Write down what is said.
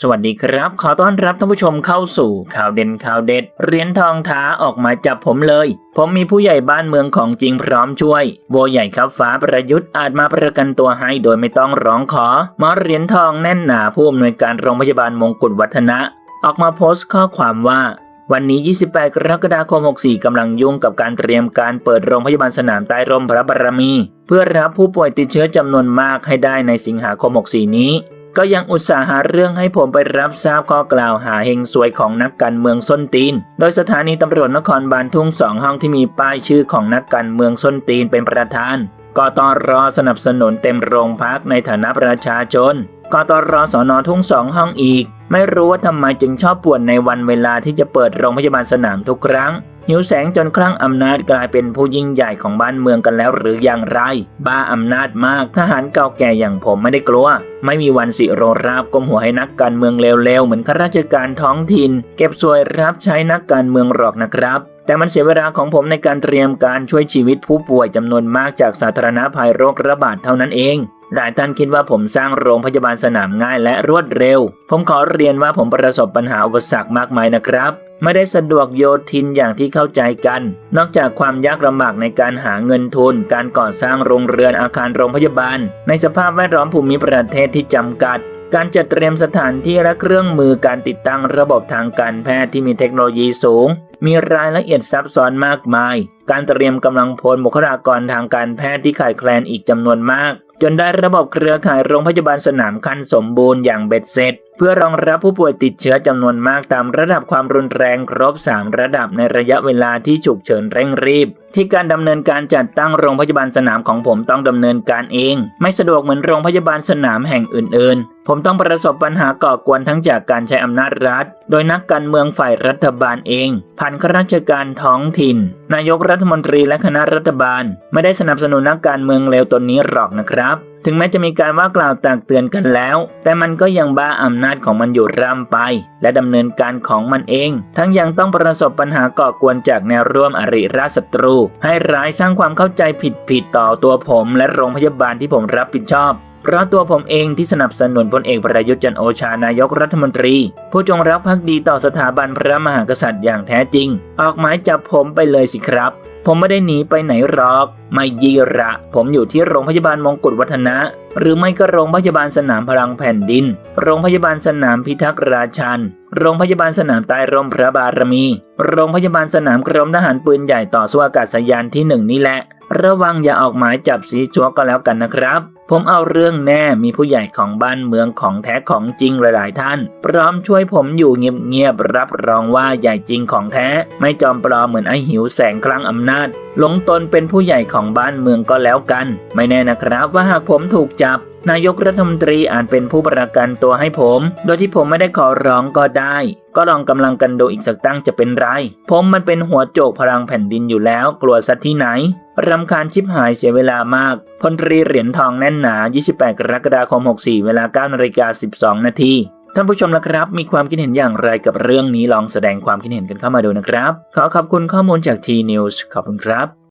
สวัสดีครับ ขอต้อนรับท่านผู้ชมเข้าสู่ข่าวเด่นข่าวเด็ดเหรียญทองท้าออกมาจับผมเลย ผมมีผู้ใหญ่บ้านเมืองของจริงพร้อมช่วยโบใหญ่ครับฟ้าประยุทธ์อาจมาประกันตัวให้โดยไม่ต้องร้องขอหมอเหรียญทองแน่นหนาผู้อำนวยการโรงพยาบาลมงกุฎวัฒนะ ออกมาโพสต์ข้อความว่าวันนี้ 28 กรกฎาคม 64 กำลังยุ่งกับการเตรียมการเปิดโรงพยาบาลสนามใต้ร่มพระบารมี เพื่อรับผู้ป่วยติดเชื้อจำนวนมากให้ได้ในสิงหาคม 64 นี้ ก็ยังอุตส่าห์หาเรื่องให้ผมไปรับทราบข้อกล่าวหาเฮงซวยของนักการเมืองส้นตีน โดยสถานีตำรวจนครบาลทุ่งสองห้องที่มีป้ายชื่อของนักการเมืองส้นตีนเป็นประธานกตรสนับสนุนเต็มโรงพักในฐานะประชาชน กตรสอนอทุ่งสองห้องอีก ไม่รู้ว่าทำไมจึงชอบป่วนในวันเวลาที่จะเปิดโรงพยาบาลสนามทุกครั้ง หิวแสงจนคลั่งอำนาจกลายเป็นผู้ยิ่งใหญ่ของบ้านเมืองกันแล้วหรืออย่างไร บ้าอำนาจมากทหารเก่าแก่อย่างผมไม่ได้กลัว ไม่มีวันสิโรราบก้มหัวให้นักการเมืองเลวๆเหมือนข้าราชการท้องถิ่น เก็บสวยรับใช้นักการเมืองหรอกนะครับแต่มันเสียเวลาของผมในการเตรียมการช่วยชีวิตผู้ป่วยจำนวนมากจากสาธารณภัยโรคระบาดเท่านั้นเอง หลายท่านคิดว่าผมสร้างโรงพยาบาลสนามง่ายและรวดเร็ว ผมขอเรียนว่าผมประสบปัญหาอุปสรรคมากมายนะครับ ไม่ได้สะดวกโยทินอย่างที่เข้าใจกัน นอกจากความยากลำบากในการหาเงินทุน การก่อสร้างโรงเรือนอาคารโรงพยาบาล ในสภาพแวดล้อมภูมิประเทศที่จำกัด การจัดเตรียมสถานที่และเครื่องมือการติดตั้งระบบทางการแพทย์ที่มีเทคโนโลยีสูง มีรายละเอียดซับซ้อนมากมาย การเตรียมกำลังพลบุคลากรทางการแพทย์ที่ขาดแคลนอีกจำนวนมาก จนได้ระบบเครือข่ายโรงพยาบาลสนามขั้นสมบูรณ์อย่างเบ็ดเสร็จ เพื่อรองรับผู้ป่วยติดเชื้อจำนวนมากตามระดับความรุนแรงครบ 3 ระดับในระยะเวลาที่ฉุกเฉินเร่งรีบ ที่การดำเนินการจัดตั้งโรงพยาบาลสนามของผมต้องดำเนินการเอง ไม่สะดวกเหมือนโรงพยาบาลสนามแห่งอื่น ๆ ผมต้องประสบปัญหาก่อกวนทั้งจากการใช้อำนาจรัฐ โดยนักการเมืองฝ่ายรัฐบาลเองผ่านข้าราชการท้องถิ่น นายกรัฐมนตรีและคณะรัฐบาล ไม่ได้สนับสนุนนักการเมืองเลวตนนี้หรอกนะครับถึงแม้จะมีการว่ากล่าวตักเตือนกันแล้ว แต่มันก็ยังบ้าอำนาจของมันอยู่ร่ำไป และดำเนินการของมันเอง ทั้งยังต้องประสบปัญหาก่อกวนจากแนวร่วมอริราชศัตรู ให้ร้ายสร้างความเข้าใจผิดๆต่อตัวผมและโรงพยาบาลที่ผมรับผิดชอบเพราะตัวผมเองที่สนับสนุนพลเอกประยุทธ์จันโอชานายกรัฐมนตรี ผู้จงรักภักดีต่อสถาบันพระมหากษัตริย์อย่างแท้จริง ออกหมายจับผมไปเลยสิครับ ผมไม่ได้หนีไปไหนหรอก ไม่ยีระ ผมอยู่ที่โรงพยาบาลมงกุฎวัฒนะ หรือไม่ก็โรงพยาบาลสนามพลังแผ่นดิน โรงพยาบาลสนามพิทักษ์ราชันโรงพยาบาลสนามใต้ร่มพระบารมี โรงพยาบาลสนามกรมทหารปืนใหญ่ต่อสู้อากาศยานที่หนึ่งนี่แหละ ระวังอย่าออกหมายจับสีจัวก็แล้วกันนะครับ ผมเอาเรื่องแน่มีผู้ใหญ่ของบ้านเมืองของแท้ของจริงหลาย ๆ ท่าน พร้อมช่วยผมอยู่เงียบ ๆ รับรองว่าใหญ่จริงของแท้ ไม่จอมปลอมเหมือนไอหิวแสงคลั่งอำนาจ หลงตนเป็นผู้ใหญ่ของบ้านเมืองก็แล้วกัน ไม่แน่นะครับว่าหากผมถูกจับนายกรัฐมนตรีอาจเป็นผู้ประกันตัวให้ผม โดยที่ผมไม่ได้ขอร้องก็ได้ ก็ลองกำลังกันดูอีกสักตั้งจะเป็นไร ผมมันเป็นหัวโจกพลังแผ่นดินอยู่แล้ว กลัวสัตว์ที่ไหนรำคาญชิบหายเสียเวลามาก พลตรีเหรียญทองแน่นหนา 28 กรกฎาคม 64 เวลา9นาฬิกา12 นาทีท่านผู้ชมละครับ มีความคิดเห็นอย่างไรกับเรื่องนี้ลองแสดงความคิดเห็นกันเข้ามาดูนะครับ ขอขอบคุณข้อมูลจาก T News ขอบคุณครับ